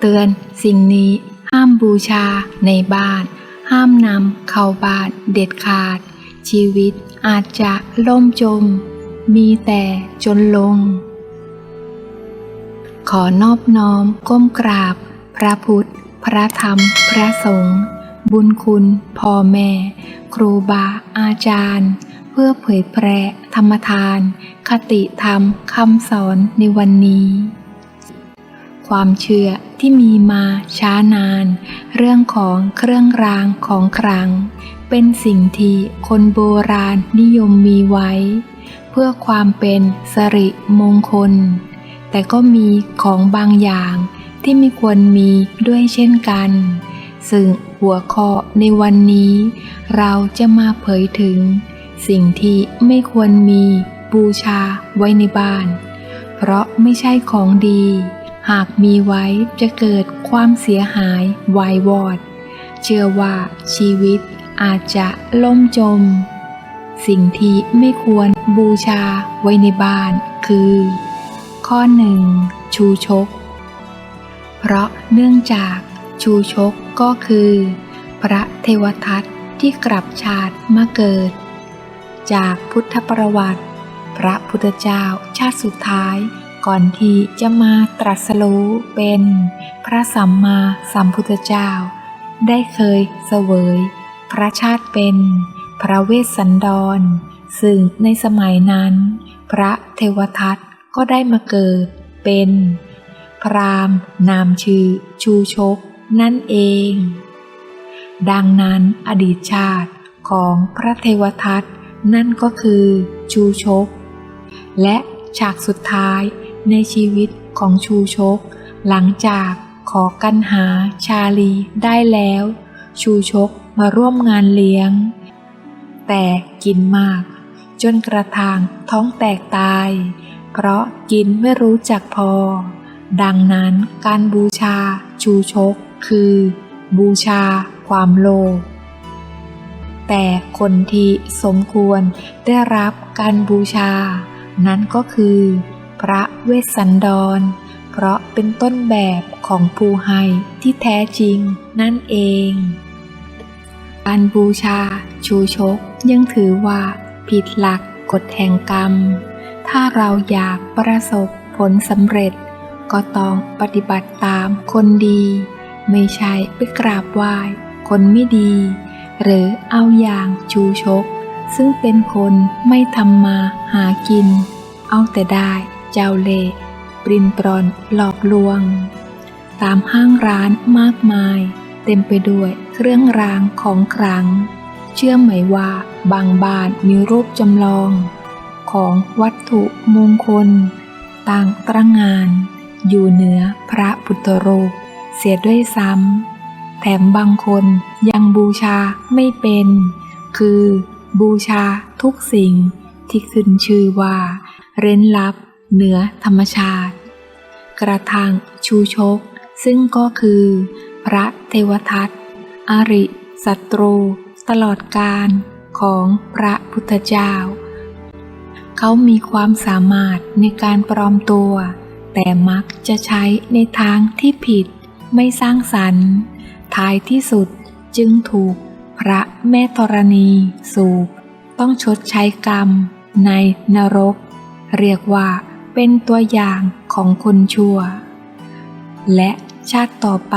เตือน สิ่งนี้ ห้ามบูชาในบ้าน ห้ามนำเข้าบ้านเด็ดขาด ชีวิตอาจจะล่มจม มีแต่จนลง ขอนอบน้อมก้มกราบ พระพุทธ พระธรรม พระสงฆ์บุญคุณพ่อแม่ ครูบาอาจารย์ เพื่อเผยแพร่ธรรมทาน คติธรรมคำสอนในวันนี้ ความเชื่อ ที่มีมาช้านาน เรื่องของเครื่องรางของขลัง เป็นสิ่งที่คนโบราณนิยมมีไว้ เพื่อความเป็นสริมงคล แต่ก็มีของบางอย่างที่ไม่ควรมีด้วยเช่นกัน ซึ่งหัวข้อในวันนี้ เราจะมาเผยถึง สิ่งที่ไม่ควรมีบูชาไว้ในบ้าน เพราะไม่ใช่ของดี หากมีไว้จะเกิดความเสียหายวายวอด เชื่อว่าชีวิตอาจจะล่มจม สิ่งที่ไม่ควรบูชาไว้ในบ้านคือ ข้อหนึ่งชูชก เพราะเนื่องจากชูชกก็คือ พระเทวทัตที่กลับชาติมาเกิด จากพุทธประวัติ พระพุทธเจ้าชาติสุดท้าย ก่อนที่จะมาตรัสรู้เป็นพระสัมมาสัมพุทธเจ้า ได้เคยเสวย พระชาติเป็น พระเวสสันดร ซึ่งในสมัยนั้น พระเทวทัตก็ได้มาเกิดเป็น พรามนามชื่อชูชกนั่นเอง ดังนั้นอดีตชาติของพระเทวทัตนั่นก็คือชูชก และฉากสุดท้าย ในชีวิตของชูชก หลังจากขอกันหาชาลีได้แล้ว ชูชกมาร่วมงานเลี้ยง แต่กินมาก จนกระทางท้องแตกตาย เพราะกินไม่รู้จักพอ ดังนั้นการบูชาชูชกคือ บูชาความโลภแต่คนที่สมควรได้รับการบูชา นั้นก็คือ พระเวสสันดร เพราะเป็นต้นแบบของภูไฮที่แท้จริงนั่นเองการบูชาชูชกยังถือว่าผิดหลักกฎแห่งกรรม ถ้าเราอยากประสบผลสำเร็จ ก็ต้องปฏิบัติตามคนดี ไม่ใช่ไปกราบไหว้คนไม่ดี หรือเอาอย่างชูชก ซึ่งเป็นคนไม่ทำมาหากิน เอาแต่ได้ เจ้าเล่ปรินปรอนหลอกลวง ตามห้างร้านมากมาย เต็มไปด้วยเครื่องรางของขลังเชื่อไหมว่าบางบ้านมีรูปจำลอง ของวัตถุมงคล ต่างตระงาน อยู่เหนือพระพุทธรูปเสียด้วยซ้ำ แถมบางคนยังบูชาไม่เป็น คือบูชาทุกสิ่งที่ขึ้นชื่อว่า เร้นลับ เหนือธรรมชาติ กระทั่งชูชก ซึ่งก็คือ พระเทวทัตอริศัตรู ตลอดการของพระพุทธเจ้า เขามีความสามารถในการปลอมตัว แต่มักจะใช้ในทางที่ผิดไม่สร้างสรรค์ท้ายที่สุดจึงถูกพระแม่ธรณีสูบ ต้องชดใช้กรรมในนรก เรียกว่า เป็นตัวอย่างของคนชั่ว และชาติต่อไป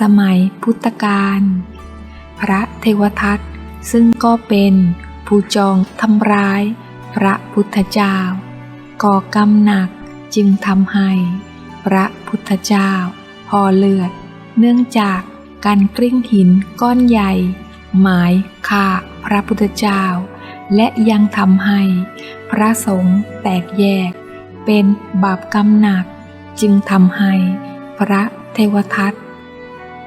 สมัยพุทธกาลพระเทวทัตซึ่งก็เป็นผู้จองทำร้าย พระพุทธเจ้า ก่อกรรมหนักจึงทำให้ พระพุทธเจ้าพอเลือด เนื่องจากการกลิ้งหินก้อนใหญ่ หมายฆ่าพระพุทธเจ้า และยังทำให้ พระสงฆ์แตกแยก เป็นบาปกรรมหนักจึงทำให้พระเทวทัต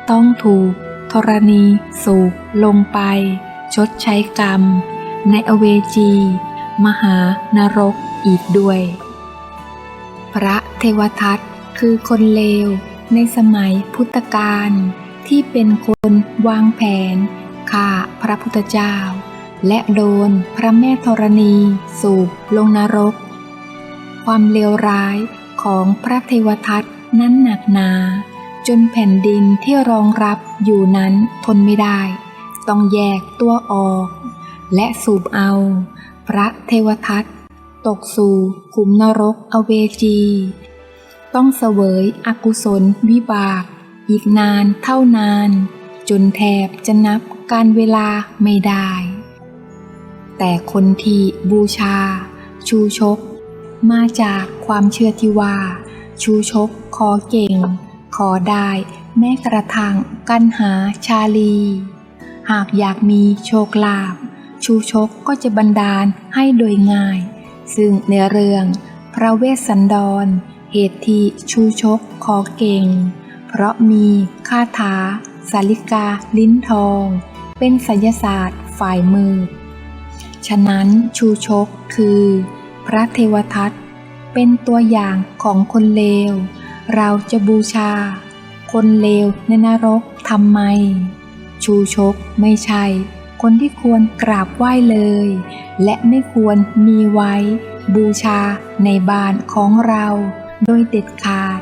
ต้องถูกธรณีสูบลงไป ชดใช้กรรม ในอเวจี มหานรกอีกด้วย พระเทวทัตคือคนเลวในสมัยพุทธกาลที่เป็นคนวางแผนฆ่าพระพุทธเจ้า และโดนพระแม่ธรณีสูบลงนรก ความเลวร้ายของพระเทวทัตนั้นหนักหนา จนแผ่นดินที่รองรับอยู่นั้นทนไม่ได้ ต้องแยกตัวออก และสูบเอา พระเทวทัตตกสู่ขุมนรกอเวจี ต้องเสวยอกุศลวิบาก อีกนานเท่านาน จนแทบจะนับการเวลาไม่ได้ แต่คนที่บูชา ชูชก มาจากความเชื่อที่ว่า ชูชกขอเก่ง ขอได้แม้กระทั่งกันหาชาลี หากอยากมีโชคลาภชูชกก็จะบันดาลให้โดยง่าย ซึ่งในเรื่องพระเวสสันดร เหตุที่ชูชกขอเก่ง เพราะมีคาถาสาลิกาลิ้นทอง เป็นไสยศาสตร์ฝ่ายมือ ฉะนั้นชูชกคือ พระเทวทัตเป็นตัวอย่างของคนเลว เราจะบูชา คนเลวในนรกทำไม ชูชกไม่ใช่ คนที่ควรกราบไหว้เลย และไม่ควรมีไว้ บูชาในบ้านของเราโดยเด็ดขาด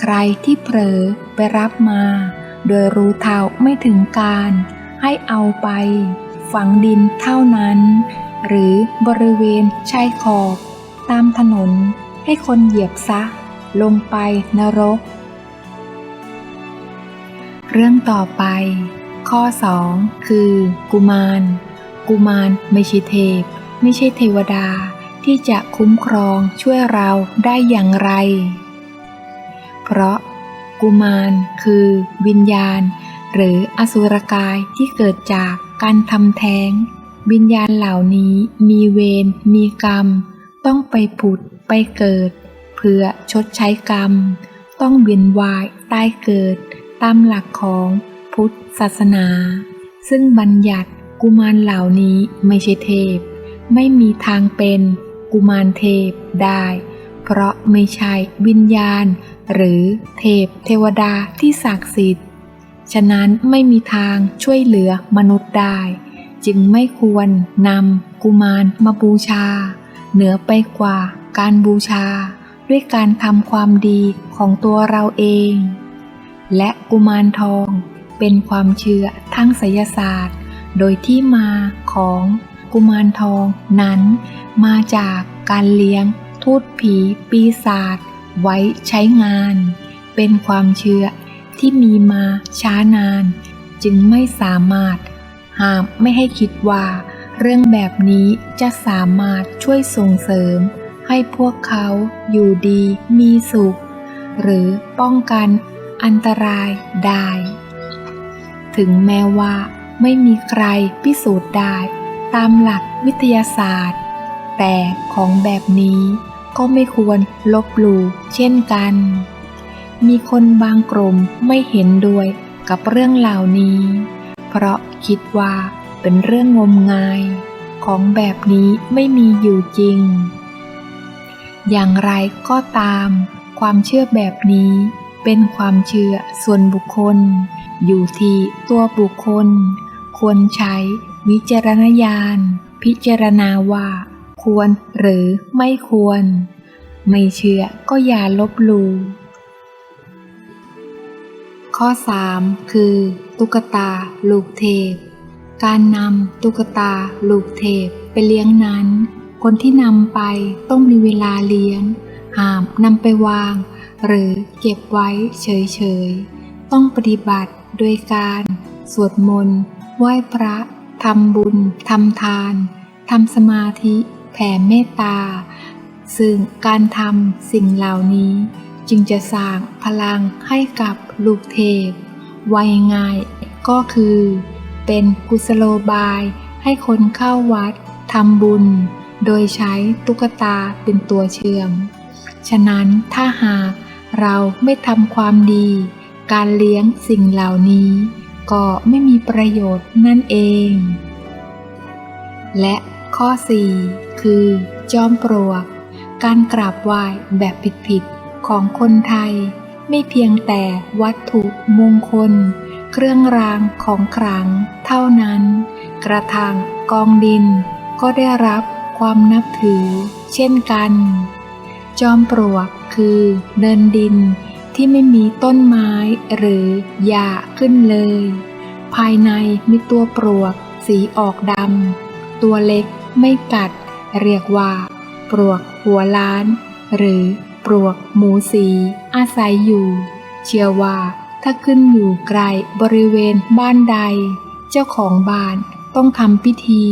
ใครที่เผลอไปรับมา โดยรู้เท่าไม่ถึงการ ให้เอาไป ฝังดินเท่านั้น หรือบริเวณชายขอบ ตามถนนให้คนเหยียบซะ ลงไปนรก เรื่องต่อไป ข้อ 2 คือ กุมาร กุมารไม่ใช่เทพ ไม่ใช่เทวดาที่จะคุ้มครองช่วยเราได้อย่างไร เพราะ กุมารคือ วิญญาณ หรืออสุรกายที่เกิดจากการทำแท้ง วิญญาณเหล่านี้มีเวร มีกรรม ต้องไปผุด ไปเกิด เพื่อชดใช้กรรม ต้องเวียนว่ายตายเกิด ตามหลักของพุทธศาสนา ซึ่งบัญญัติกุมารเหล่านี้ไม่ใช่เทพ ไม่มีทางเป็นกุมารเทพได้ เพราะไม่ใช่วิญญาณ หรือเทพเทวดาที่ศักดิ์สิทธิ์ ฉะนั้นไม่มีทางช่วยเหลือมนุษย์ได้ จึงไม่ควรนำกุมารมาบูชา เหนือไปกว่าการบูชา ด้วยการทำความดีของตัวเราเอง และกุมารทองเป็นความเชื่อทั้งไสยศาสตร์ โดยที่มาของกุมารทองนั้นมาจากการเลี้ยงทูตผีปีศาจไว้ใช้งาน เป็นความเชื่อที่มีมาช้านาน จึงไม่สามารถ ห้ามไม่ให้คิดว่า เรื่องแบบนี้จะสามารถช่วยส่งเสริม ให้พวกเขาอยู่ดีมีสุข หรือป้องกันอันตรายได้ ถึงแม้ว่าไม่มีใครพิสูจน์ได้ ตามหลักวิทยาศาสตร์ แต่ของแบบนี้ก็ไม่ควรลบหลู่เช่นกัน มีคนบางกลุ่มไม่เห็นด้วยกับเรื่องเหล่านี้ เพราะคิดว่าเป็นเรื่องงมงาย ของแบบนี้ไม่มีอยู่จริง อย่างไรก็ตาม ความเชื่อแบบนี้เป็นความเชื่อส่วนบุคคล อยู่ที่ตัวบุคคล ควรใช้วิจารณญาณ พิจารณาว่า ควรหรือไม่ควร ไม่เชื่อก็อย่าลบหลู่ ข้อ 3 คือ ตุ๊กตา ลูกเทพ การนำตุ๊กตา ลูกเทพ ไปเลี้ยงนั้น คนที่นำไปต้องมีเวลาเลี้ยง หามนำไปวาง หรือเก็บไว้เฉยๆ ต้องปฏิบัติโดยการ สวดมนต์ ไหว้พระ ทำบุญ ทำทาน ทำสมาธิ แผ่เมตตา ซึ่งการทำสิ่งเหล่านี้ จึงจะสร้างพลังให้กับลูกเทพไว้ง่ายก็คือ เป็นกุศโลบายให้คนเข้าวัดทำบุญ โดยใช้ตุ๊กตาเป็นตัวเชื่อม ฉะนั้นถ้าหากเราไม่ทำความดี การเลี้ยงสิ่งเหล่านี้ ก็ไม่มีประโยชน์นั่นเอง และข้อ 4 คือ จอมปลวก การกราบไหว้แบบผิดๆ ของคนไทย ไม่เพียงแต่วัตถุมงคล เครื่องรางของขลังเท่านั้น กระทั่งกองดิน ก็ได้รับความนับถือ เช่นกัน จอมปลวกคือเนินดินที่ที่ไม่มีต้นไม้หรือหญ้าขึ้นเลย ภายในมีตัวปลวกสีออกดำตัวเล็กไม่กัด เรียกว่า ปลวกหัวล้าน หรือ ปลวกหมูสี อาศัยอยู่ เชื่อว่าถ้าขึ้นอยู่ไกลบริเวณบ้านใด เจ้าของบ้านต้องทำพิธี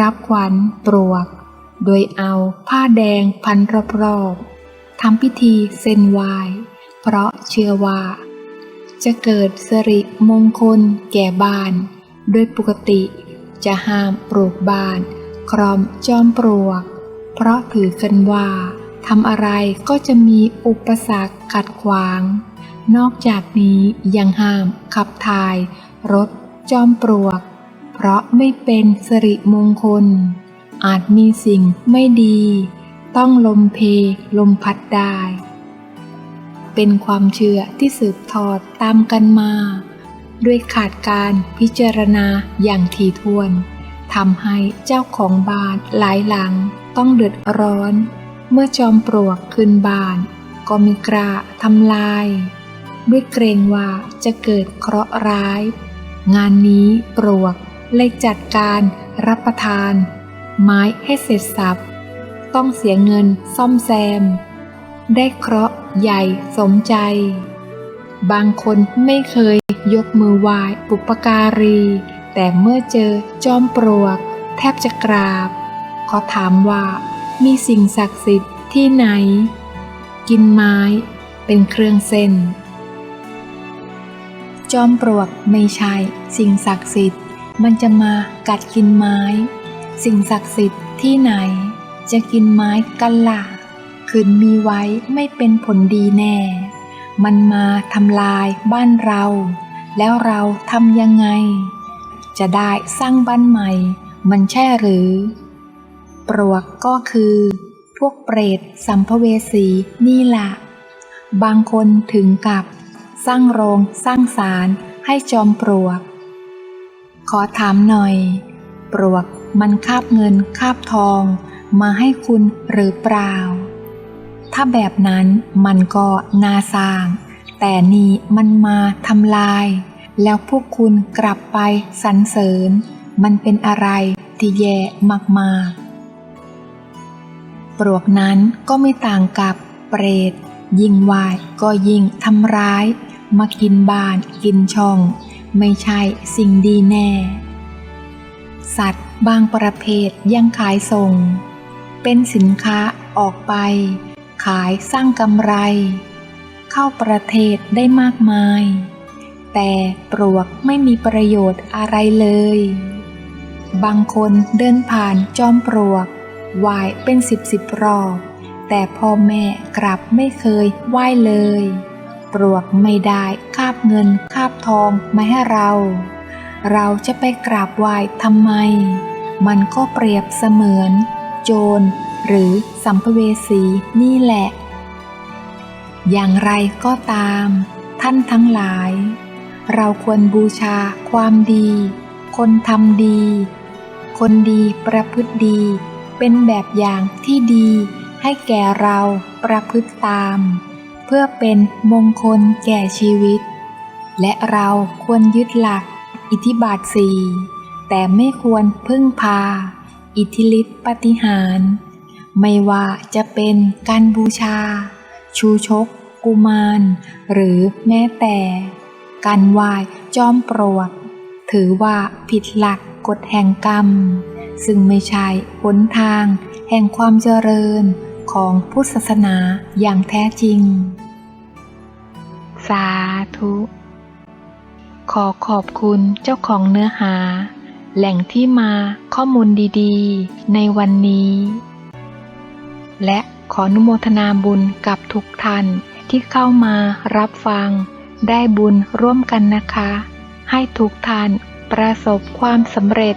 รับขวัญปลวก โดยเอาผ้าแดงพันรอบๆทำพิธีเส้นไหวเพราะเชื่อว่า จะเกิดสิริมงคลแก่บ้าน โดยปกติจะห้ามปลูกบ้าน ครอมจอมปลวก เพราะถือกันว่า ทำอะไรก็จะมีอุปสรรคขัดขวาง นอกจากนี้ยังห้ามขับถ่าย รถ จอมปลวก เพราะไม่เป็นสิริมงคล อาจมีสิ่งไม่ดี ต้องลมเพลมพัดได้ เป็นความเชื่อที่สืบทอดตามกันมา ด้วยขาดการพิจารณาอย่างถี่ถ้วนทำให้เจ้าของบ้านหลายหลังต้องเดือดร้อน เมื่อจอมปลวกขึ้นบาน ก็มีกระทำลาย ด้วยเกรงว่าจะเกิดเคราะห์ร้าย งานนี้ปลวกเลยจัดการรับประทาน ไม้ให้เสร็จสับต้องเสียเงินซ่อมแซม ได้เคราะห์ใหญ่สมใจ บางคนไม่เคยยกมือไหว้ปุปการี แต่เมื่อเจอจอมปลวก แทบจะกราบ ขอถามว่า มีสิ่งศักดิ์สิทธิ์ที่ไหน กินไม้เป็นเครื่องเส้น จอมปลวกไม่ใช่สิ่งศักดิ์สิทธิ์ มันจะมากัดกินไม้ สิ่งศักดิ์สิทธิ์ที่ไหน จะกินไม้กันล่ะคืนมีไว้ไม่เป็นผลดีแน่ มันมาทำลายบ้านเรา แล้วเราทำยังไง จะได้สร้างบ้านใหม่ มันใช่หรือ ปลวกก็คือ พวกเปรตสัมภเวสีนี่ละบางคนถึงกับ สร้างโรงสร้างศาลให้จอมปลวก ขอถามหน่อย ปลวกมันคาบเงินคาบทองมาให้คุณหรือเปล่า ถ้าแบบนั้นมันก็น่าสร้าง แต่นี่มันมาทำลาย แล้วพวกคุณกลับไปสรรเสริญ มันเป็นอะไรที่แย่มากๆ ปลวกนั้นก็ไม่ต่างกับเปรต ยิ่งไหวก็ยิ่งทำร้าย มากินบ้านกินช่อง ไม่ใช่สิ่งดีแน่ สัตว์บางประเภทยังขายส่ง เป็นสินค้าออกไป ขายสร้างกำไร เข้าประเทศได้มากมาย แต่ปลวกไม่มีประโยชน์อะไรเลย บางคนเดินผ่านจอมปลวก ไหว้เป็นสิบสิบรอบแต่พ่อแม่กลับไม่เคยไหว้เลย ปลวกไม่ได้คาบเงินคาบทองมาให้เรา เราจะไปกราบไหว้ทำไม มันก็เปรียบเสมือน โจร หรือสัมภเวสีนี่แหละ อย่างไรก็ตาม ท่านทั้งหลาย เราควรบูชาความดี คนทำดี คนดีประพฤติดี เป็นแบบอย่างที่ดีให้แก่เราประพฤติตาม เพื่อเป็นมงคลแก่ชีวิต และเราควรยึดหลักอิทธิบาทสี่แต่ไม่ควรพึ่งพา อิทธิฤทธิปฏิหาร ไม่ว่าจะเป็นการบูชา ชูชก กุมาร หรือแม้แต่ การไหว้จอมปลวก ถือว่าผิดหลักกฎแห่งกรรม ซึ่งไม่ใช่หนทาง แห่งความเจริญของพุทธศาสนาอย่างแท้จริง สาธุ ขอขอบคุณเจ้าของเนื้อหา แหล่งที่มาข้อมูลดีๆ ในวันนี้ และขออนุโมทนาบุญกับทุกท่านที่เข้ามารับฟัง ได้บุญร่วมกันนะคะ ให้ทุกท่านประสบความสำเร็จ